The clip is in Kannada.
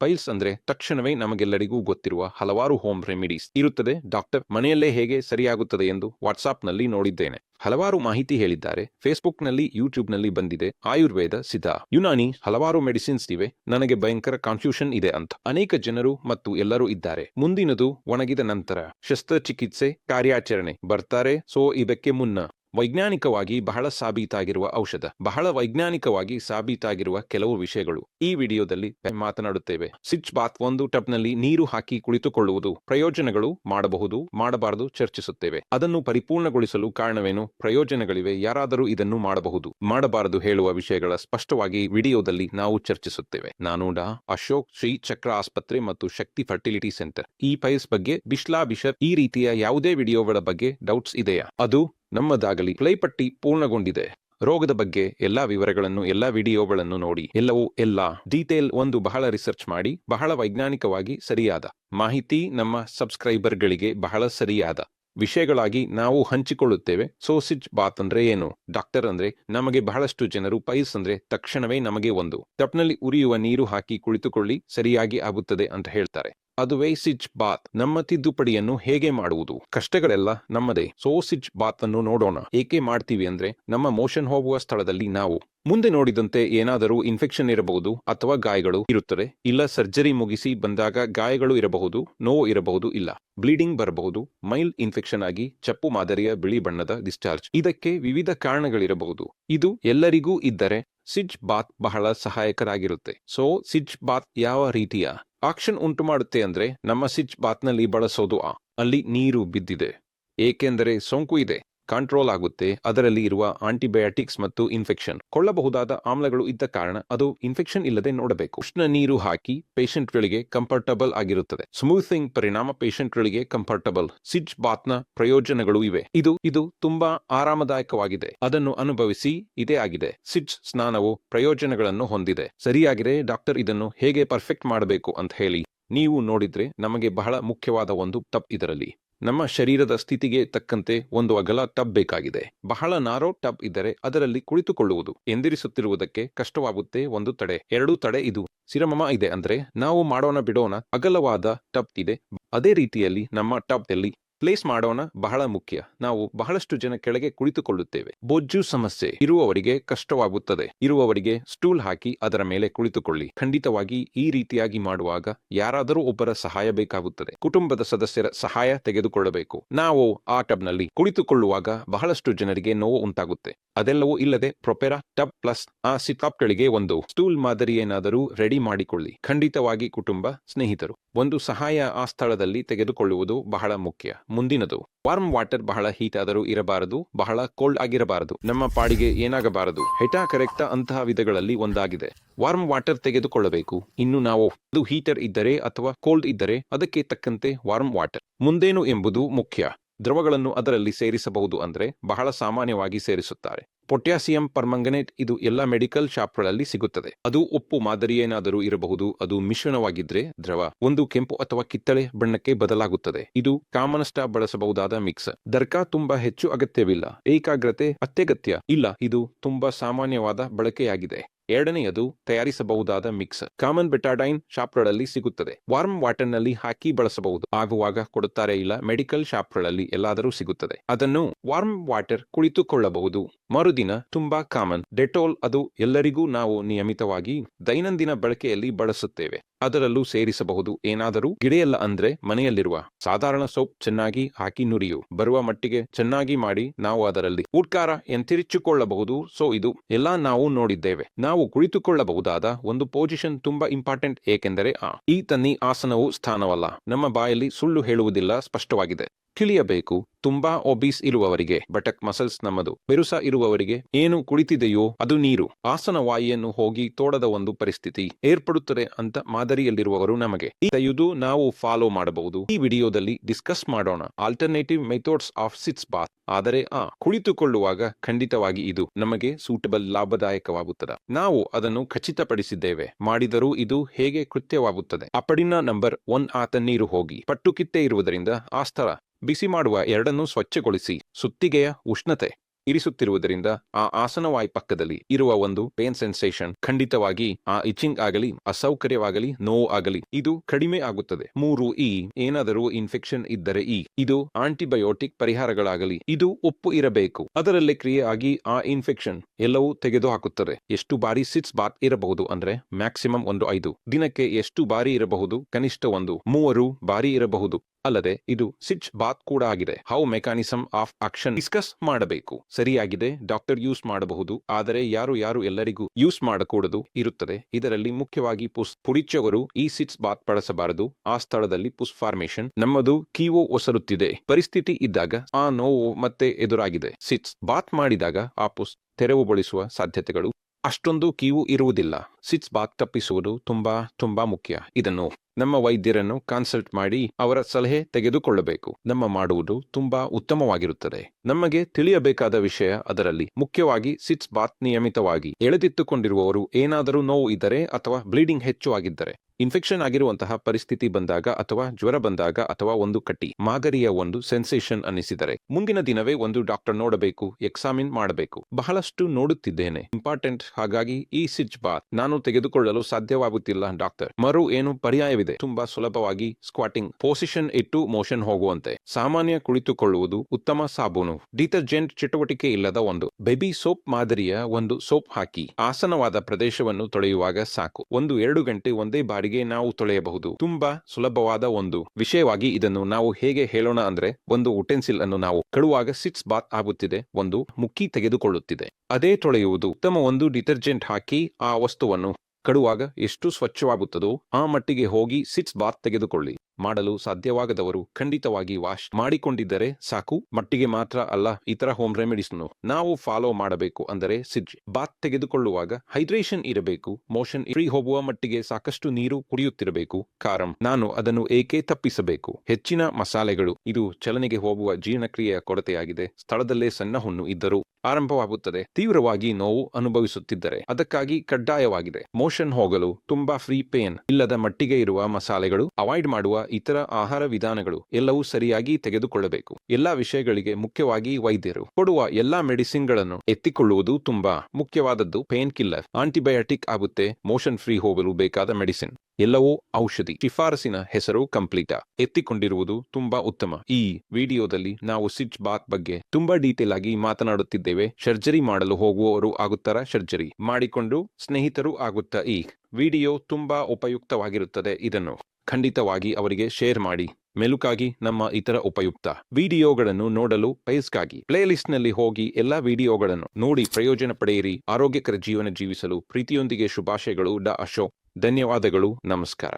ಪೈಲ್ಸ್ ಅಂದ್ರೆ ತಕ್ಷಣವೇ ನಮಗೆಲ್ಲರಿಗೂ ಗೊತ್ತಿರುವ ಹಲವಾರು ಹೋಮ್ ರೆಮಿಡೀಸ್ ಇರುತ್ತದೆ. ಡಾಕ್ಟರ್ ಮನೆಯಲ್ಲೇ ಹೇಗೆ ಸರಿಯಾಗುತ್ತದೆ ಎಂದು ವಾಟ್ಸಾಪ್ನಲ್ಲಿ ನೋಡಿದ್ದೇನೆ. ಹಲವಾರು ಮಾಹಿತಿ ಹೇಳಿದ್ದಾರೆ. ಫೇಸ್ಬುಕ್ನಲ್ಲಿ ಯೂಟ್ಯೂಬ್ನಲ್ಲಿ ಬಂದಿದೆ. ಆಯುರ್ವೇದ, ಸಿದ್ಧ. ಯುನಾನಿ, ಹಲವಾರು ಮೆಡಿಸಿನ್ಸ್ ಇವೆ. ನನಗೆ ಭಯಂಕರ ಕಾನ್ಫ್ಯೂಷನ್ ಇದೆ ಅಂತ. ಅನೇಕ ಜನರು ಮತ್ತು ಎಲ್ಲರೂ ಇದ್ದಾರೆ. ಮುಂದಿನದು ಒಣಗಿದ ನಂತರ. ಶಸ್ತ್ರಚಿಕಿತ್ಸೆ, ಕಾರ್ಯಾಚರಣೆ. ಬರ್ತಾರೆ. ಸೊ, ಇದಕ್ಕೆ ಮುನ್ನ. ವೈಜ್ಞಾನಿಕವಾಗಿ ಬಹಳ ಸಾಬೀತಾಗಿರುವ ಔಷಧ, ಬಹಳ ವೈಜ್ಞಾನಿಕವಾಗಿ ಸಾಬೀತಾಗಿರುವ ಕೆಲವು ವಿಷಯಗಳು. ಈ ವಿಡಿಯೋದಲ್ಲಿ ಮಾತನಾಡುತ್ತೇವೆ. ಸ್ವಿಚ್ ಬಾತ್ ಒಂದು ಟಬ್ನಲ್ಲಿ ನೀರು ಹಾಕಿ ಕುಳಿತುಕೊಳ್ಳುವುದು, ಪ್ರಯೋಜನಗಳು ಮಾಡಬಹುದು, ಮಾಡಬಾರದು ಚರ್ಚಿಸುತ್ತೇವೆ. ಅದನ್ನು ಪರಿಪೂರ್ಣಗೊಳಿಸಲು ಕಾರಣವೇನು? ಪ್ರಯೋಜನಗಳಿವೆ, ಯಾರಾದರೂ ಇದನ್ನು ಮಾಡಬಹುದು. ಮಾಡಬಾರದು ಹೇಳುವ ವಿಷಯಗಳ ಸ್ಪಷ್ಟವಾಗಿ ವಿಡಿಯೋದಲ್ಲಿ ನಾವು ಚರ್ಚಿಸುತ್ತೇವೆ. ನಾನು ಡಾ. ಅಶೋಕ್, ಶ್ರೀ ಚಕ್ರ ಆಸ್ಪತ್ರೆ ಮತ್ತು ಶಕ್ತಿ ಫರ್ಟಿಲಿಟಿ ಸೆಂಟರ್. ಈ ಪೈಸ್ ಬಗ್ಗೆ ಬಿಶ್ಲಾ ಬಿಷಪ್ ಈ ರೀತಿಯ ಯಾವುದೇ ವಿಡಿಯೋಗಳ ಬಗ್ಗೆ ಡೌಟ್ಸ್ ಇದೆಯಾ? ಅದು ನಮ್ಮದಾಗಲಿ ಪ್ಲೈಪಟ್ಟಿ ಪೂರ್ಣಗೊಂಡಿದೆ. ರೋಗದ ಬಗ್ಗೆ ಎಲ್ಲಾ ವಿವರಗಳನ್ನು, ಎಲ್ಲಾ ವಿಡಿಯೋಗಳನ್ನು ನೋಡಿ. ಎಲ್ಲವೂ ಎಲ್ಲ ಡೀಟೇಲ್ ಒಂದು ಬಹಳ ರಿಸರ್ಚ್ ಮಾಡಿ, ಬಹಳ ವೈಜ್ಞಾನಿಕವಾಗಿ ಸರಿಯಾದ ಮಾಹಿತಿ ನಮ್ಮ ಸಬ್ಸ್ಕ್ರೈಬರ್ಗಳಿಗೆ ಬಹಳ ಸರಿಯಾದ ವಿಷಯಗಳಾಗಿ ನಾವು ಹಂಚಿಕೊಳ್ಳುತ್ತೇವೆ. ಸೋಸಿಜ್ ಬಾತ್ ಅಂದ್ರೆ ಏನು? ಡಾಕ್ಟರ್ ಅಂದ್ರೆ ನಮಗೆ ಬಹಳಷ್ಟು ಜನರು ಪೈಸ್ ಅಂದ್ರೆ ತಕ್ಷಣವೇ ನಮಗೆ ಒಂದು ಟಪ್ನಲ್ಲಿ ಉರಿಯುವ ನೀರು ಹಾಕಿ ಕುಳಿತುಕೊಳ್ಳಿ, ಸರಿಯಾಗಿ ಆಗುತ್ತದೆ ಅಂತ ಹೇಳ್ತಾರೆ. ಅದುವೇ ಸಿಚ್ ಬಾತ್. ನಮ್ಮ ತಿದ್ದುಪಡಿಯನ್ನು ಹೇಗೆ ಮಾಡುವುದು? ಕಷ್ಟಗಳೆಲ್ಲ ನಮ್ಮದೇ. ಸೋ ಸಿಚ್ ಬಾತ್ ಅನ್ನು ನೋಡೋಣ. ಏಕೆ ಮಾಡ್ತೀವಿ ಅಂದ್ರೆ, ನಮ್ಮ ಮೋಷನ್ ಹೋಗುವ ಸ್ಥಳದಲ್ಲಿ ನಾವು ಮುಂದೆ ನೋಡಿದಂತೆ ಏನಾದರೂ ಇನ್ಫೆಕ್ಷನ್ ಇರಬಹುದು ಅಥವಾ ಗಾಯಗಳು ಇರುತ್ತದೆ? ಇಲ್ಲ ಸರ್ಜರಿ ಮುಗಿಸಿ ಬಂದಾಗ ಗಾಯಗಳು ಇರಬಹುದು, ನೋವು ಇರಬಹುದು, ಇಲ್ಲ. ಬ್ಲೀಡಿಂಗ್ ಬರಬಹುದು ಮೈಲ್ ಇನ್ಫೆಕ್ಷನ್ ಆಗಿ ಚಪ್ಪು ಮಾದರಿಯ ಬಿಳಿ ಬಣ್ಣದ ಡಿಸ್ಚಾರ್ಜ್ ಇದಕ್ಕೆ ವಿವಿಧ ಕಾರಣಗಳಿರಬಹುದು. ಇದು ಎಲ್ಲರಿಗೂ ಇದ್ದರೆ ಸಿಜ್ ಬಾತ್ ಬಹಳ ಸಹಾಯಕರಾಗಿರುತ್ತೆ. ಸೊ ಸಿಜ್ ಬಾತ್ ಯಾವ ರೀತಿಯ? ಆಕ್ಷನ್ ಉಂಟು ಮಾಡುತ್ತೆ ಅಂದ್ರೆ ನಮ್ಮ ಸಿಜ್ ಬಾತ್ನಲ್ಲಿ ಬಳಸೋದು ಆ. ಅಲ್ಲಿ ನೀರು ಬಿದ್ದಿದೆ. ಏಕೆಂದರೆ ಸೋಂಕು ಇದೆ. ಕಂಟ್ರೋಲ್ ಆಗುತ್ತೆ. ಅದರಲ್ಲಿ ಇರುವ ಆಂಟಿಬಯೋಟಿಕ್ಸ್ ಮತ್ತು ಇನ್ಫೆಕ್ಷನ್. ಕೊಳ್ಳಬಹುದಾದ ಆಮ್ಲಗಳು ಇದ್ದ ಕಾರಣ ಅದು ಇನ್ಫೆಕ್ಷನ್ ಇಲ್ಲದೆ ನೋಡಬೇಕು. ಉಷ್ಣ ನೀರು ಹಾಕಿ ಪೇಷಂಟ್ಗಳಿಗೆ ಕಂಫರ್ಟಬಲ್ ಆಗಿರುತ್ತದೆ. ಸ್ಮೂಥಿಂಗ್ ಪರಿಣಾಮ ಪೇಷಂಟ್ಗಳಿಗೆ ಕಂಫರ್ಟಬಲ್. ಸಿಚ್ ಬಾತ್ನ ಪ್ರಯೋಜನಗಳು ಇವೆ. ಇದು ಇದು ತುಂಬಾ ಆರಾಮದಾಯಕವಾಗಿದೆ. ಅದನ್ನು ಅನುಭವಿಸಿ ಇದೇ ಆಗಿದೆ. ಸಿಚ್ ಸ್ನಾನವು ಪ್ರಯೋಜನಗಳನ್ನು ಹೊಂದಿದೆ. ಸರಿಯಾಗಿದೆ, ಡಾಕ್ಟರ್ ಇದನ್ನು ಹೇಗೆ ಪರ್ಫೆಕ್ಟ್ ಮಾಡಬೇಕು ಅಂತ ಹೇಳಿ. ನೀವು ನೋಡಿದ್ರೆ ನಮಗೆ ಬಹಳ ಮುಖ್ಯವಾದ ಒಂದು ತಪ್ ಇದರಲ್ಲಿ. ನಮ್ಮ ಶರೀರದ ಸ್ಥಿತಿಗೆ ತಕ್ಕಂತೆ ಒಂದು ಅಗಲ ಟಬ್ ಬೇಕಾಗಿದೆ. ಬಹಳ ನಾರೋ ಟಬ್ ಇದ್ದರೆ ಅದರಲ್ಲಿ ಕುಳಿತುಕೊಳ್ಳುವುದು, ಎಂದಿರಿಸುತ್ತಿರುವುದಕ್ಕೆ ಕಷ್ಟವಾಗುತ್ತೆ ಒಂದು ತಡೆ. ಎರಡು ತಡೆ ಇದು. ಸಿರಮಮ ಇದೆ ಅಂದ್ರೆ, ನಾವು ಮಾಡೋಣ ಬಿಡೋಣ, ಅಗಲವಾದ ಟಬ್ ಇದೆ. ಅದೇ ರೀತಿಯಲ್ಲಿ ನಮ್ಮ ಟಬ್ ಅಲ್ಲಿ ಪ್ಲೇಸ್ ಮಾಡೋಣ ಬಹಳ ಮುಖ್ಯ. ನಾವು ಬಹಳಷ್ಟು ಜನ ಕೆಳಗೆ ಕುಳಿತುಕೊಳ್ಳುತ್ತೇವೆ. ಬೊಜ್ಜು ಸಮಸ್ಯೆ. ಇರುವವರಿಗೆ ಕಷ್ಟವಾಗುತ್ತದೆ. ಇರುವವರಿಗೆ ಸ್ಟೂಲ್ ಹಾಕಿ ಅದರ ಮೇಲೆ ಕುಳಿತುಕೊಳ್ಳಿ. ಖಂಡಿತವಾಗಿ ಈ ರೀತಿಯಾಗಿ ಮಾಡುವಾಗ ಯಾರಾದರೂ ಒಬ್ಬರ ಸಹಾಯ ಬೇಕಾಗುತ್ತದೆ. ಕುಟುಂಬದ ಸದಸ್ಯರ ಸಹಾಯ ತೆಗೆದುಕೊಳ್ಳಬೇಕು. ನಾವು ಆ ಟಬ್ನಲ್ಲಿ ಕುಳಿತುಕೊಳ್ಳುವಾಗ ಬಹಳಷ್ಟು ಜನರಿಗೆ ನೋವು ಉಂಟಾಗುತ್ತೆ. ಅದೆಲ್ಲವೂ ಇಲ್ಲದೆ ಪ್ರೊಪೆರಾ ಟಬ್ ಪ್ಲಸ್ ಆ ಸಿಟಾಪ್ಗಳಿಗೆ ಒಂದು ಸ್ಟೂಲ್ ಮಾದರಿ ಏನಾದರೂ ರೆಡಿ ಮಾಡಿಕೊಳ್ಳಿ. ಖಂಡಿತವಾಗಿ ಕುಟುಂಬ ಸ್ನೇಹಿತರು. ಒಂದು ಸಹಾಯ ಆ ಸ್ಥಳದಲ್ಲಿ ತೆಗೆದುಕೊಳ್ಳುವುದು ಬಹಳ ಮುಖ್ಯ. ಮುಂದಿನದು. ವಾರ್ಮ್ ವಾಟರ್ ಬಹಳ ಹೀಟ್ ಆದರೂ ಇರಬಾರದು, ಬಹಳ ಕೋಲ್ಡ್ ಆಗಿರಬಾರದು. ನಮ್ಮ ಪಾಡಿಗೆ ಏನಾಗಬಾರದು? ಹೆಟಾ ಕರೆಕ್ಟ ಅಂತಹ ವಿಧಗಳಲ್ಲಿ ಒಂದಾಗಿದೆ. ವಾರ್ಮ್ ವಾಟರ್ ತೆಗೆದುಕೊಳ್ಳಬೇಕು. ಇನ್ನು ನಾವು ಅದು ಹೀಟರ್ ಇದ್ದರೆ ಅಥವಾ ಕೋಲ್ಡ್ ಇದ್ದರೆ ಅದಕ್ಕೆ ತಕ್ಕಂತೆ ವಾರ್ಮ್ ವಾಟರ್. ಮುಂದೇನು ಎಂಬುದು ಮುಖ್ಯ. ದ್ರವಗಳನ್ನು ಅದರಲ್ಲಿ ಸೇರಿಸಬಹುದು ಅಂದರೆ ಬಹಳ ಸಾಮಾನ್ಯವಾಗಿ ಸೇರಿಸುತ್ತಾರೆ. ಪೊಟ್ಯಾಸಿಯಂ ಪರ್ಮಂಗನೇಟ್ ಇದು ಎಲ್ಲ ಮೆಡಿಕಲ್ ಶಾಪ್ಗಳಲ್ಲಿ ಸಿಗುತ್ತದೆ. ಅದು ಉಪ್ಪು ಮಾದರಿಯೇನಾದರೂ ಇರಬಹುದು, ಅದು ಮಿಶ್ರಣವಾಗಿದ್ರೆ ದ್ರವ ಒಂದು ಕೆಂಪು ಅಥವಾ ಕಿತ್ತಳೆ ಬಣ್ಣಕ್ಕೆ ಬದಲಾಗುತ್ತದೆ. ಇದು ಕಾಮನಷ್ಟ ಬಳಸಬಹುದಾದ ಮಿಕ್ಸ್. ದರ್ಕ ತುಂಬಾ ಹೆಚ್ಚು ಅಗತ್ಯವಿಲ್ಲ, ಏಕಾಗ್ರತೆ ಅತ್ಯಗತ್ಯ. ಇಲ್ಲ, ಇದು ತುಂಬಾ ಸಾಮಾನ್ಯವಾದ ಬಳಕೆಯಾಗಿದೆ. ಎರಡನೆಯದು ತಯಾರಿಸಬಹುದಾದ ಮಿಕ್ಸ್. ಕಾಮನ್ ಬೆಟಾಡೈನ್ ಶಾಪ್ಗಳಲ್ಲಿ ಸಿಗುತ್ತದೆ. ವಾರ್ಮ್ ವಾಟರ್ನಲ್ಲಿ ಹಾಕಿ ಬಳಸಬಹುದು. ಆಗುವಾಗ ಕೊಡುತ್ತಾರೆ ಇಲ್ಲ ಮೆಡಿಕಲ್ ಶಾಪ್ಗಳಲ್ಲಿ ಎಲ್ಲಾದರೂ ಸಿಗುತ್ತದೆ. ಅದನ್ನು ವಾರ್ಮ್ ವಾಟರ್ ಕುಳಿತುಕೊಳ್ಳಬಹುದು. ಮರುದಿನ ತುಂಬಾ ಕಾಮನ್. ಡೆಟೋಲ್ ಅದು ಎಲ್ಲರಿಗೂ ನಾವು ನಿಯಮಿತವಾಗಿ ದೈನಂದಿನ ಬಳಕೆಯಲ್ಲಿ ಬಳಸುತ್ತೇವೆ. ಅದರಲ್ಲೂ ಸೇರಿಸಬಹುದು. ಏನಾದರೂ ಗಿಡೆಯಲ್ಲ ಅಂದ್ರೆ ಮನೆಯಲ್ಲಿರುವ ಸಾಧಾರಣ ಸೋಪ್ ಚೆನ್ನಾಗಿ ಹಾಕಿ ನುರಿಯು. ಬರುವ ಮಟ್ಟಿಗೆ ಚೆನ್ನಾಗಿ ಮಾಡಿ ನಾವು ಅದರಲ್ಲಿ ಉಟ್ಕಾರ ಎಂತಿರಿಚಿಕೊಳ್ಳಬಹುದು. ಸೊ, ಇದು ಎಲ್ಲಾ ನಾವು ನೋಡಿದ್ದೇವೆ. ನಾವು ಕುಳಿತುಕೊಳ್ಳಬಹುದಾದ ಒಂದು ಪೊಸಿಷನ್ ತುಂಬಾ ಇಂಪಾರ್ಟೆಂಟ್, ಏಕೆಂದರೆ ಆ ಈ ತನ್ನಿ ಆಸನವು ಸ್ಥಾನವಲ್ಲ. ನಮ್ಮ ಬಾಯಲ್ಲಿ ಸುಳ್ಳು ಹೇಳುವುದಿಲ್ಲ, ಸ್ಪಷ್ಟವಾಗಿದೆ. ಕಿಳಿಯಬೇಕು. ತುಂಬಾ ಒಬೀಸ್ ಇರುವವರಿಗೆ, ಬಟಕ್ ಮಸಲ್ಸ್ ನಮ್ಮದು. ಬಿರುಸ ಇರುವವರಿಗೆ, ಏನು ಕುಳಿತಿದೆಯೋ ಅದು ನೀರು. ಆಸನ ವಾಯಿಯನ್ನು ಹೋಗಿ ತೋಡದ ಒಂದು ಪರಿಸ್ಥಿತಿ ಏರ್ಪಡುತ್ತದೆ ಅಂತ ಮಾದರಿಯಲ್ಲಿರುವವರು ನಮಗೆ. ಇದು ನಾವು ಫಾಲೋ ಮಾಡಬಹುದು. ಈ ವಿಡಿಯೋದಲ್ಲಿ ಡಿಸ್ಕಸ್ ಮಾಡೋಣ. Alternative methods of sitz bath. ಆದರೆ ಆ, ಕುಳಿತುಕೊಳ್ಳುವಾಗ ಖಂಡಿತವಾಗಿ ಇದು ನಮಗೆ ಸೂಟಬಲ್ ಲಾಭದಾಯಕವಾಗುತ್ತದೆ. ನಾವು ಅದನ್ನು ಖಚಿತಪಡಿಸಿದ್ದೇವೆ. ಮಾಡಿದರೂ ಇದು ಹೇಗೆ ಕೃತ್ಯವಾಗುತ್ತದೆ? ಅಪಡಿನ ನಂಬರ್ ಒನ್ ಆತ ನೀರು ಹೋಗಿ. ಪಟ್ಟು ಕಿತ್ತೆ ಇರುವುದರಿಂದ ಆ ಸ್ಥಳ ಬಿಸಿ ಮಾಡುವ ಎರಡನ್ನೂ ಸ್ವಚ್ಛಗೊಳಿಸಿ ಸುತ್ತಿಗೆಯ ಉಷ್ಣತೆ ಇರಿಸುತ್ತಿರುವುದರಿಂದ ಆ ಆಸನವಾಯ್ ಪಕ್ಕದಲ್ಲಿ ಇರುವ ಒಂದು ಪೇನ್ ಸೆನ್ಸೇಷನ್ ಖಂಡಿತವಾಗಿ ಆ ಇಚಿಂಗ್ ಆಗಲಿ, ಅಸೌಕರ್ಯವಾಗಲಿ, ನೋವು ಆಗಲಿ, ಇದು ಕಡಿಮೆ ಆಗುತ್ತದೆ. ಮೂರು ಇ ಏನಾದರೂ ಇನ್ಫೆಕ್ಷನ್ ಇದ್ದರೆ ಇ ಇದು ಆಂಟಿಬಯೋಟಿಕ್ ಪರಿಹಾರಗಳಾಗಲಿ, ಇದು ಉಪ್ಪು ಇರಬೇಕು. ಅದರಲ್ಲೇ ಕ್ರಿಯೆ ಆಗಿ ಆ ಇನ್ಫೆಕ್ಷನ್ ಎಲ್ಲವೂ ತೆಗೆದುಹಾಕುತ್ತದೆ. ಎಷ್ಟು ಬಾರಿ ಸಿಟ್ಸ್ ಬಾತ್ ಇರಬಹುದು ಅಂದ್ರೆ ಮ್ಯಾಕ್ಸಿಮಮ್ ಒಂದು ಐದು. ದಿನಕ್ಕೆ ಎಷ್ಟು ಬಾರಿ ಇರಬಹುದು? ಕನಿಷ್ಠ ಒಂದು. ಮೂವರು ಬಾರಿ ಇರಬಹುದು. ಅಲ್ಲದೆ ಇದು ಸಿಚ್ ಬಾತ್ ಕೂಡ ಆಗಿದೆ. How mechanism of action discuss ಮಾಡಬೇಕು. ಸರಿಯಾಗಿದೆ ಡಾಕ್ಟರ್ ಯೂಸ್ ಮಾಡಬಹುದು, ಆದರೆ ಯಾರು ಯಾರು ಎಲ್ಲರಿಗೂ ಯೂಸ್ ಮಾಡಕೂಡದು ಇರುತ್ತದೆ. ಇದರಲ್ಲಿ ಮುಖ್ಯವಾಗಿ ಪುಸ್ ಪುಡಿಚವರು ಈ ಸಿಟ್ಸ್ ಬಾತ್ ಬಳಸಬಾರದು ಆ ಸ್ಥಳದಲ್ಲಿ ಪುಸ್ ಫಾರ್ಮೇಶನ್ ನಮ್ಮದು ಕೀವೋ ಒಸರುತ್ತಿದೆ. ಪರಿಸ್ಥಿತಿ ಇದ್ದಾಗ ಆ ನೋವು ಮತ್ತೆ ಎದುರಾಗಿದೆ. ಸಿಟ್ಸ್ ಬಾತ್ ಮಾಡಿದಾಗ ಆ ಪುಸ್ ತೆರವುಗೊಳಿಸುವ ಸಾಧ್ಯತೆಗಳು ಅಷ್ಟೊಂದು ಕೀವು ಇರುವುದಿಲ್ಲ. ಸಿಟ್ಸ್ ಬಾತ್ ತಪ್ಪಿಸುವುದು ತುಂಬಾ ತುಂಬಾ ಮುಖ್ಯ. ಇದನ್ನು ನಮ್ಮ ವೈದ್ಯರನ್ನು ಕನ್ಸಲ್ಟ್ ಮಾಡಿ ಅವರ ಸಲಹೆ ತೆಗೆದುಕೊಳ್ಳಬೇಕು. ನಮ್ಮ ಮಾಡುವುದು ತುಂಬಾ ಉತ್ತಮವಾಗಿರುತ್ತದೆ. ನಮಗೆ ತಿಳಿಯಬೇಕಾದ ವಿಷಯ ಅದರಲ್ಲಿ. ಮುಖ್ಯವಾಗಿ ಸಿಟ್ಸ್ ಬಾತ್ ನಿಯಮಿತವಾಗಿ ಎಳೆದಿತ್ತುಕೊಂಡಿರುವವರು ಏನಾದರೂ ನೋವು ಇದ್ದರೆ ಅಥವಾ ಬ್ಲೀಡಿಂಗ್ ಹೆಚ್ಚು ಆಗಿದ್ದರೆ. ಇನ್ಫೆಕ್ಷನ್ ಆಗಿರುವಂತಹ ಪರಿಸ್ಥಿತಿ ಬಂದಾಗ ಅಥವಾ ಜ್ವರ ಬಂದಾಗ ಅಥವಾ ಒಂದು ಕಟ್ಟಿ ಮಾಗರಿಯ ಒಂದು ಸೆನ್ಸೇಷನ್ ಅನ್ನಿಸಿದರೆ, ಮುಂದಿನ ದಿನವೇ ಒಂದು ಡಾಕ್ಟರ್ ನೋಡಬೇಕು, ಎಕ್ಸಾಮಿನ್ ಮಾಡಬೇಕು. ಬಹಳಷ್ಟು ನೋಡುತ್ತಿದ್ದೇನೆ. ಇಂಪಾರ್ಟೆಂಟ್ ಹಾಗಾಗಿ ಈ ಸಿಚ್ ಬಾತ್ ನಾನು ತೆಗೆದುಕೊಳ್ಳಲು ಸಾಧ್ಯವಾಗುತ್ತಿಲ್ಲ, ಡಾಕ್ಟರ್. ಮರು ಏನು ಪರ್ಯಾಯವಿದೆ? ತುಂಬಾ ಸುಲಭವಾಗಿ ಸ್ಕ್ವಾಟಿಂಗ್ ಪೊಸಿಷನ್ ಇಟ್ಟು ಮೋಷನ್ ಹೋಗುವಂತೆ. ಸಾಮಾನ್ಯ ಕುಳಿತುಕೊಳ್ಳುವುದು ಉತ್ತಮ ಸಾಬೂನು. ಡಿಟರ್ಜೆಂಟ್ ಚಟುವಟಿಕೆ ಇಲ್ಲದ ಒಂದು. ಬೇಬಿ ಸೋಪ್ ಮಾದರಿಯ ಒಂದು ಸೋಪ್ ಹಾಕಿ, ಆಸನವಾದ ಪ್ರದೇಶವನ್ನು ತೊಳೆಯುವಾಗ ಸಾಕು. ಒಂದು ಎರಡು ಗಂಟೆ ಒಂದೇ ಬಾರಿಗೆ ನಾವು ತೊಳೆಯಬಹುದು. ತುಂಬಾ ಸುಲಭವಾದ ಒಂದು ವಿಷಯವಾಗಿ ಇದನ್ನು ನಾವು ಹೇಗೆ ಹೇಳೋಣ ಅಂದ್ರೆ, ಒಂದು ಉಟೆನ್ಸಿಲ್ ಅನ್ನು ನಾವು ಕಳುವಾಗ ಸಿಟ್ಸ್ ಬಾತ್ ಆಗುತ್ತಿದೆ, ಒಂದು ಮುಕ್ಕಿ ತೆಗೆದುಕೊಳ್ಳುತ್ತಿದೆ. ಅದೇ ತೊಳೆಯುವುದು ಉತ್ತಮ ಒಂದು ಡಿಟರ್ಜೆಂಟ್ ಹಾಕಿ ಆ ವಸ್ತುವನ್ನು ಕಡುವಾಗ ಎಷ್ಟು ಸ್ವಚ್ಛವಾಗುತ್ತದೋ ಆ ಮಟ್ಟಿಗೆ ಹೋಗಿ ಸಿಟ್ಸ್ ಬಾತ್ ತೆಗೆದುಕೊಳ್ಳಿ. ಮಾಡಲು ಸಾಧ್ಯವಾಗದವರು ಖಂಡಿತವಾಗಿ ವಾಶ್ ಮಾಡಿಕೊಂಡಿದ್ದರೆ ಸಾಕು. ಮಟ್ಟಿಗೆ ಮಾತ್ರ ಅಲ್ಲ, ಇತರ ಹೋಮ್ ರೆಮಿಡೀಸ್ನು ನಾವು ಫಾಲೋ ಮಾಡಬೇಕು ಅಂದರೆ ಸಿಜ್ ಬಾತ್ ತೆಗೆದುಕೊಳ್ಳುವಾಗ ಹೈಡ್ರೇಷನ್ ಇರಬೇಕು. ಮೋಷನ್ ಫ್ರೀ ಹೋಗುವ ಮಟ್ಟಿಗೆ ಸಾಕಷ್ಟು ನೀರು ಕುಡಿಯುತ್ತಿರಬೇಕು. ಕಾರಂ ನಾನು ಅದನ್ನು ಏಕೆ ತಪ್ಪಿಸಬೇಕು? ಹೆಚ್ಚಿನ ಮಸಾಲೆಗಳು. ಇದು ಚಲನೆಗೆ ಹೋಗುವ ಜೀರ್ಣಕ್ರಿಯೆಯ ಕೊರತೆಯಾಗಿದೆ. ಸ್ಥಳದಲ್ಲೇ ಸಣ್ಣ ಹುಣ್ಣು ಇದ್ದರೂ ಆರಂಭವಾಗುತ್ತದೆ. ತೀವ್ರವಾಗಿ ನೋವು ಅನುಭವಿಸುತ್ತಿದ್ದರೆ ಅದಕ್ಕಾಗಿ ಕಡ್ಡಾಯವಾಗಿದೆ. ಮೋಷನ್ ಹೋಗಲು ತುಂಬಾ ಫ್ರೀ ಪೇನ್, ಇಲ್ಲದ ಮಟ್ಟಿಗೆ ಇರುವ ಮಸಾಲೆಗಳು, ಅವಾಯ್ಡ್ ಮಾಡುವ ಇತರ ಆಹಾರ ವಿಧಾನಗಳು ಎಲ್ಲವೂ ಸರಿಯಾಗಿ ತೆಗೆದುಕೊಳ್ಳಬೇಕು. ಎಲ್ಲಾ ವಿಷಯಗಳಿಗೆ ಮುಖ್ಯವಾಗಿ ವೈದ್ಯರು ಕೊಡುವ ಎಲ್ಲಾ ಮೆಡಿಸಿನ್ಗಳನ್ನು ಎತ್ತಿಕೊಳ್ಳುವುದು ತುಂಬಾ ಮುಖ್ಯವಾದದ್ದು. ಪೇನ್ ಕಿಲ್ಲರ್, ಆಂಟಿಬಯೋಟಿಕ್ ಆಗುತ್ತೆ. ಮೋಷನ್ ಫ್ರೀ ಹೋಗಲು ಬೇಕಾದ ಮೆಡಿಸಿನ್. ಎಲ್ಲವೂ ಔಷಧಿ. ಶಿಫಾರಸಿನ ಹೆಸರು ಕಂಪ್ಲೀಟ. ಎತ್ತಿಕೊಂಡಿರುವುದು ತುಂಬಾ ಉತ್ತಮ. ಈ ವಿಡಿಯೋದಲ್ಲಿ ನಾವು ಸ್ವಿಚ್ ಬಾತ್ ಬಗ್ಗೆ ತುಂಬಾ ಡೀಟೇಲ್ ಆಗಿ ಮಾತನಾಡುತ್ತಿದ್ದೇವೆ. ಸರ್ಜರಿ ಮಾಡಲು ಹೋಗುವವರು ಆಗುತ್ತಾರ ಸರ್ಜರಿ ಮಾಡಿಕೊಂಡು ಸ್ನೇಹಿತರು ಆಗುತ್ತಾ ಈ ವಿಡಿಯೋ ತುಂಬಾ ಉಪಯುಕ್ತವಾಗಿರುತ್ತದೆ. ಇದನ್ನು ಖಂಡಿತವಾಗಿ ಅವರಿಗೆ ಶೇರ್ ಮಾಡಿ. ಮೆಲುಕಾಗಿ ನಮ್ಮ ಇತರ ಉಪಯುಕ್ತ ವಿಡಿಯೋಗಳನ್ನು ನೋಡಲು ಪೈಸ್ಗಾಗಿ ಪ್ಲೇಲಿಸ್ಟ್ನಲ್ಲಿ ಹೋಗಿ ಎಲ್ಲಾ ವಿಡಿಯೋಗಳನ್ನು ನೋಡಿ ಪ್ರಯೋಜನ ಪಡೆಯಿರಿ. ಆರೋಗ್ಯಕರ ಜೀವನ ಜೀವಿಸಲು ಪ್ರೀತಿಯೊಂದಿಗೆ ಶುಭಾಶಯಗಳು ಡಾ. ಅಶೋಕ್. ಧನ್ಯವಾದಗಳು ನಮಸ್ಕಾರ.